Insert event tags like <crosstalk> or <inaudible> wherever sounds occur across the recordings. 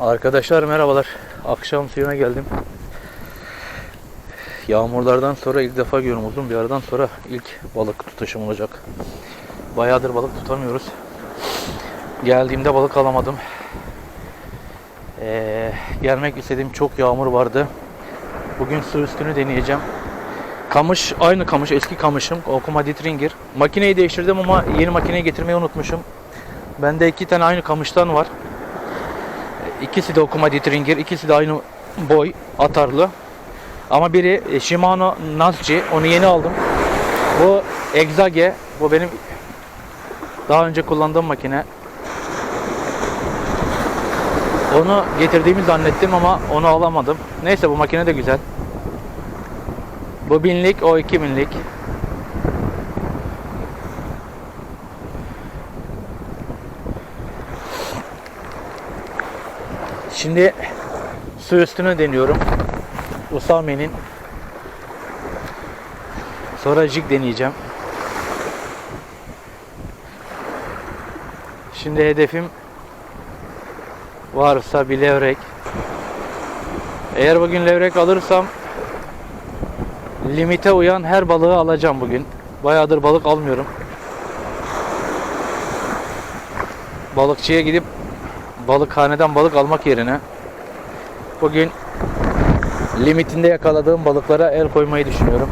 Arkadaşlar merhabalar. Akşam suyuna geldim. Yağmurlardan sonra ilk defa görüyorum uzun bir aradan sonra ilk balık tutuşum olacak. Bayağıdır balık tutamıyoruz. Geldiğimde balık alamadım. Ee, gelmek istediğim çok yağmur vardı. Bugün su üstünü deneyeceğim. Kamış aynı kamış eski kamışım Okuma Ditringer. Makineyi değiştirdim ama yeni makineyi getirmeyi unutmuşum. Bende iki tane aynı kamıştan var. İkisi de Okuma Ditringer, ikisi de aynı boy atarlı. Ama biri e, Shimano Nasci, onu yeni aldım. Bu Exage, bu benim daha önce kullandığım makine. Onu getirdiğimi zannettim ama onu alamadım. Neyse bu makine de güzel. Bu binlik, o 2000'lik. Şimdi su üstünü deniyorum. Usame'nin. Sonra jig deneyeceğim. Şimdi hedefim varsa bir levrek. Eğer bugün levrek alırsam limite uyan her balığı alacağım bugün. Bayağıdır balık almıyorum. Balıkçıya gidip balıkhaneden balık almak yerine bugün limitinde yakaladığım balıklara el koymayı düşünüyorum.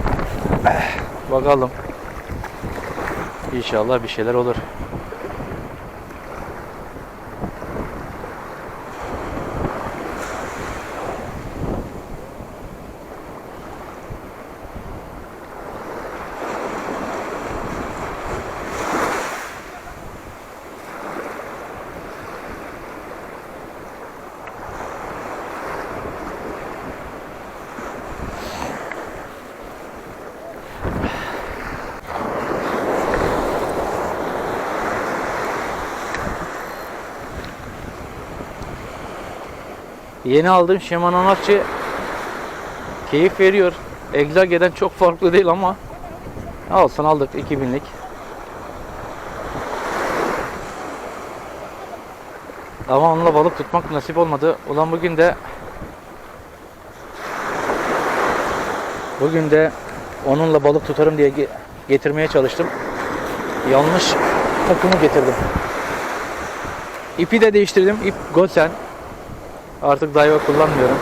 Bakalım. İnşallah bir şeyler olur. Yeni aldığım Shimano Nakçı keyif veriyor. Exage'den çok farklı değil ama alsın aldık 2000'lik. Ama onunla balık tutmak nasip olmadı. Ulan bugün de bugün de onunla balık tutarım diye ge- getirmeye çalıştım. Yanlış takımı getirdim. İpi de değiştirdim. İp Gosen. Artık Daiwa kullanmıyorum.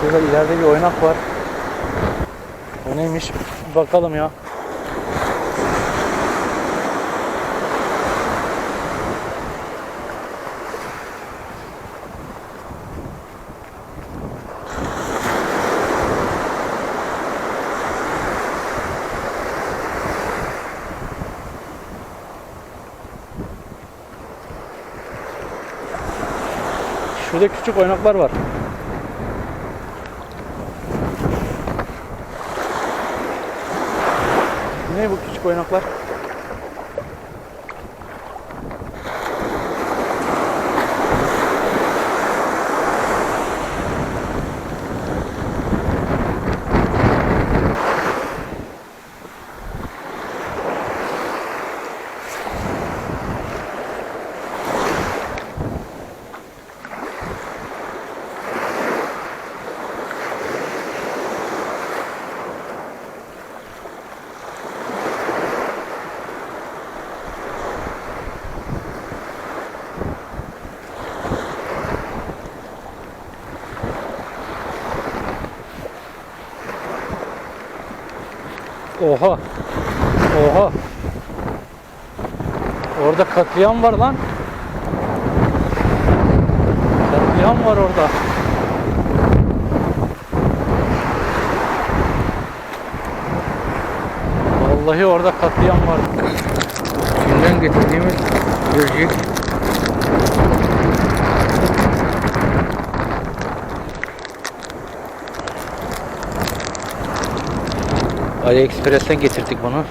Şurada ileride bir oynak var. O neymiş? Bakalım ya. Şurada küçük oynaklar var. Ne bu küçük oynaklar? Oha. Oha. Orada katliam var lan. Katliam var orada. Vallahi orada katliam var. Çin'den getirdiğimiz böcek. AliExpress'ten getirdik bunu.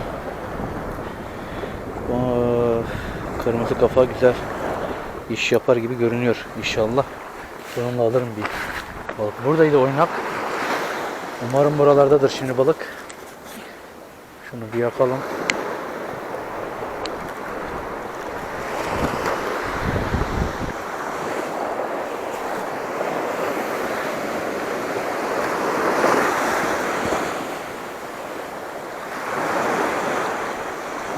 Ee, Kırmızı kafa güzel iş yapar gibi görünüyor inşallah. Sonunda alırım bir balık. Buradaydı oynak. Umarım buralardadır şimdi balık. Şunu bir yakalım.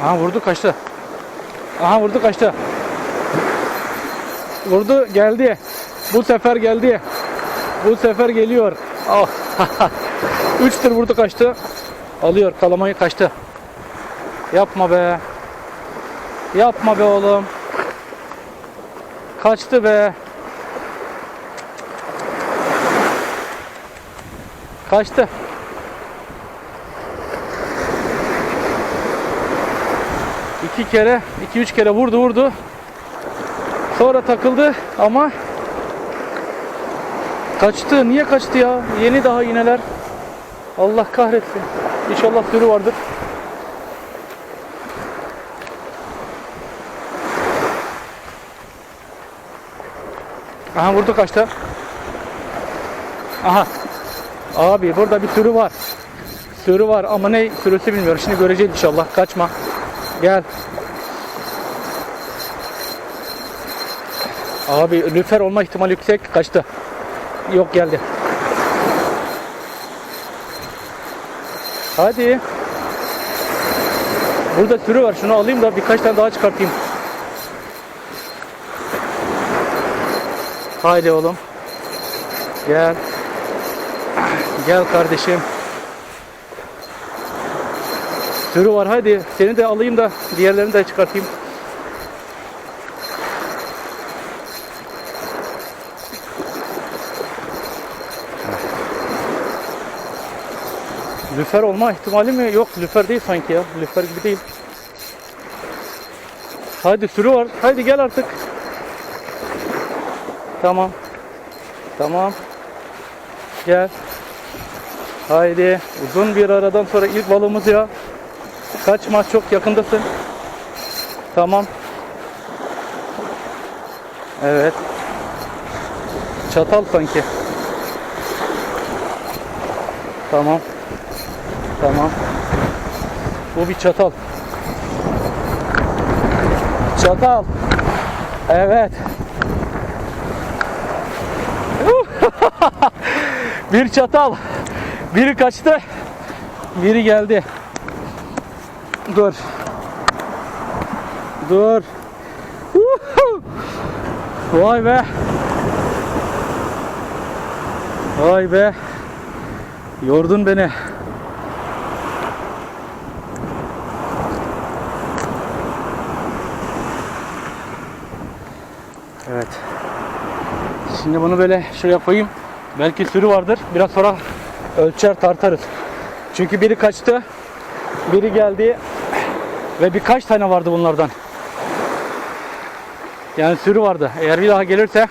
Aha vurdu kaçtı. Aha vurdu kaçtı. Vurdu geldi. Bu sefer geldi. Bu sefer geliyor. Ah. <laughs> Üçtür vurdu kaçtı. Alıyor kalamayı kaçtı. Yapma be. Yapma be oğlum. Kaçtı be. Kaçtı. İki kere, iki üç kere vurdu vurdu. Sonra takıldı ama kaçtı. Niye kaçtı ya? Yeni daha iğneler. Allah kahretsin. İnşallah sürü vardır. Aha vurdu kaçtı. Aha. Abi burada bir sürü var. Sürü var ama ne sürüsü bilmiyorum. Şimdi göreceğiz inşallah. Kaçma. Gel. Abi lüfer olma ihtimali yüksek. Kaçtı. Yok geldi. Hadi. Burada sürü var. Şunu alayım da birkaç tane daha çıkartayım. Haydi oğlum. Gel. Gel kardeşim. Sürü var hadi. Seni de alayım da diğerlerini de çıkartayım. Lüfer olma ihtimali mi? Yok lüfer değil sanki ya. Lüfer gibi değil. Hadi sürü var. Hadi gel artık. Tamam. Tamam. Gel. Haydi. Uzun bir aradan sonra ilk balığımız ya. Kaçma çok yakındasın. Tamam. Evet. Çatal sanki. Tamam. Tamam. Bu bir çatal. Çatal. Evet. <laughs> bir çatal. Biri kaçtı. Biri geldi. Dur. Dur. Vay be. Vay be. Yordun beni. Evet. Şimdi bunu böyle şuraya koyayım. Belki sürü vardır. Biraz sonra ölçer tartarız. Çünkü biri kaçtı. Biri geldi. Ve birkaç tane vardı bunlardan. Yani sürü vardı. Eğer bir daha gelirse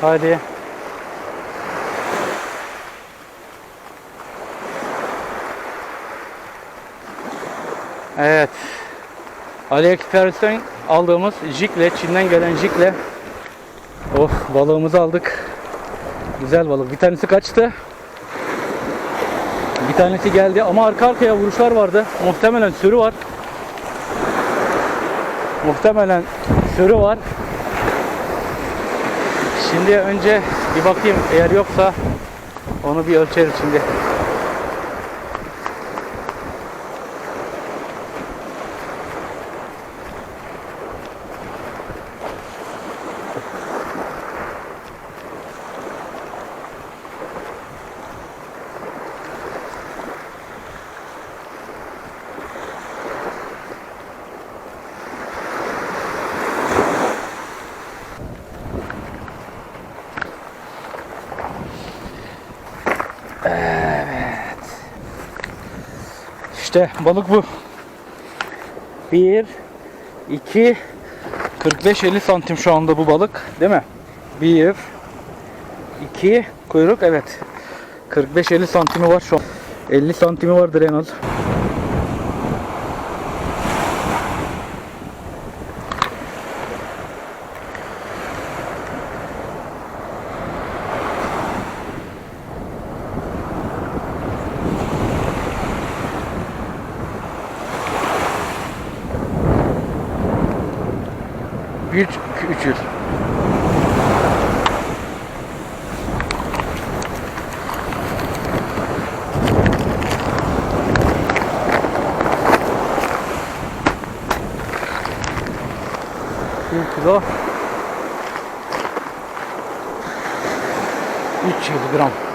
Hadi. Evet. AliExpress'ten aldığımız jikle, Çin'den gelen jikle Oh balığımızı aldık. Güzel balık. Bir tanesi kaçtı. Bir tanesi geldi ama arka arkaya vuruşlar vardı. Muhtemelen sürü var. Muhtemelen sürü var. Şimdi önce bir bakayım eğer yoksa onu bir ölçeriz şimdi. İşte balık bu. 1 2 45 50 santim şu anda bu balık, değil mi? 1 2 kuyruk evet. 45-50 santimi var şu an. 50 santimi vardır en az. do e ci w.